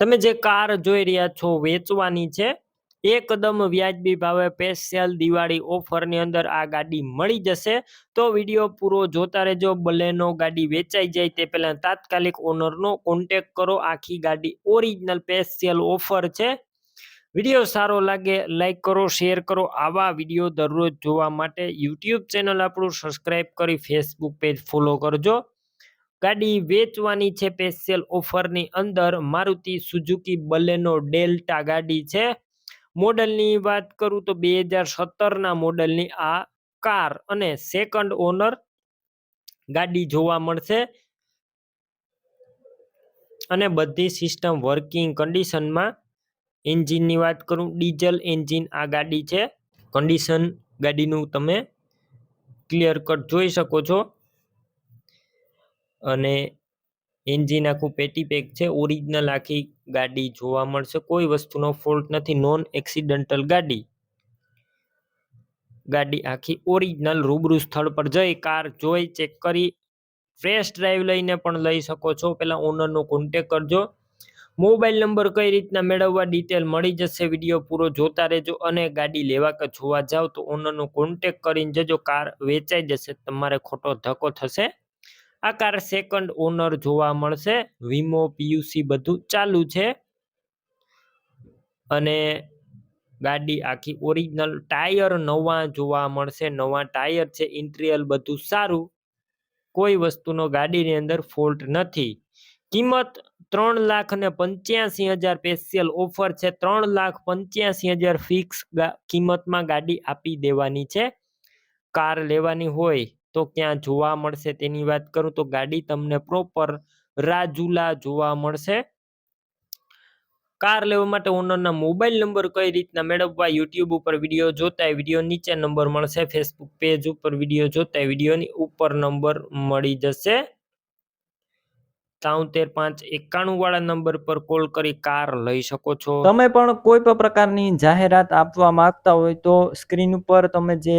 તમે જે કાર જોઈ રહ્યા છો વેચવાની છે, એકદમ વ્યાજબી ભાવે સ્પેશિયલ દિવાળી ઓફરની અંદર આ ગાડી મળી જશે. તો વીડિયો પૂરો જોતા રહેજો બલેનો ગાડી વેચાઈ જાય તે પહેલા તાત્કાલિક ઓનરનો કોન્ટેક કરો. આખી ગાડી ઓરિજિનલ સ્પેશિયલ ઓફર છે. વીડિયો સારો લાગે લાઈક કરો શેર કરો. આવા વીડિયો દરરોજ જોવા માટે યુટ્યુબ ચેનલ આપણું સબસ્ક્રાઈબ કરી ફેસબુક પેજ ફોલો કરજો. ગાડી વેચવાની છે સ્પેશિયલ ઓફરની અંદર. મારુતિ સુઝુકી બલેનો ડેલ્ટા ગાડી છે. મોડલની વાત કરું તો બે હજાર સત્તરના મોડલની આ કાર અને સેકન્ડ ઓનર ગાડી જોવા મળશે. અને બધી સિસ્ટમ વર્કિંગ કન્ડિશનમાં એન્જિનની વાત કરું ડીઝલ એન્જિન આ ગાડી છે. કન્ડિશન ગાડીનું તમે ક્લિયર કટ જોઈ શકો છો. અને એન્જિન આખું પેટી પેક છે, ઓરિજિનલ આખી ગાડી જોવા મળશે. કોઈ વસ્તુનો ફોલ્ટ નથી નોન એક્સિડન્ટલ ગાડી. ગાડી આખી ઓરિજિનલ રૂબરૂ સ્થળ પર જઈ, કાર જોઈ, ચેક કરી ફ્રેશ ડ્રાઈવ લઈને પણ લઈ શકો છો. પહેલાં ઓનરનો કોન્ટેક કરજો. મોબાઈલ નંબર કઈ રીતના મેળવવા ડિટેલ મળી જશે વીડિયો પૂરો જોતા રહેજો અને ગાડી લેવા કે જોવા જાઓ તો ઓનરનો કોન્ટેક કરીને જજો. કાર વેચાઈ જશે, તમારે ખોટો ધક્કો થશે. આ કાર સેકન્ડ ઓનર જોવા મળશે. વીમો પીયુસી બધું ચાલુ છે. અને ગાડી આખી ઓરિજિનલ ટાયર નવા જોવા મળશે. નવા ટાયર છે ઇન્ટિરિયર બધું સારું. કોઈ વસ્તુનો ગાડીની અંદર ફોલ્ટ નથી. કિંમત ત્રણ લાખ અને પંચ્યાસી હજાર સ્પેશિયલ ઓફર છે. ત્રણ લાખ પંચ્યાસી હજાર ફિક્સ કિંમતમાં ગાડી આપી દેવાની છે. કાર લેવાની હોય તો ક્યાં જોવા મળશે તેની વાત કરું તો ગાડી તમને પ્રોપર રાજુલા જોવા મળશે. કાર લેવા માટે ઓનરના મોબાઈલ નંબર કઈ રીતના મેળવવા યુટ્યુબ ઉપર વીડિયો જોતા વીડિયો નીચે નંબર મળશે ફેસબુક પેજ ઉપર વીડિયો જોતા વિડીયોની ઉપર નંબર મળી જશે. ત્રાઉતેર પાંચ એકાણું વાળા નંબર પર કોલ કરી કાર લઈ શકો છો. તમે પણ કોઈ પણ પ્રકારની જાહેરાત આપવા માંગતા હોય તો સ્ક્રીન ઉપર તમે જે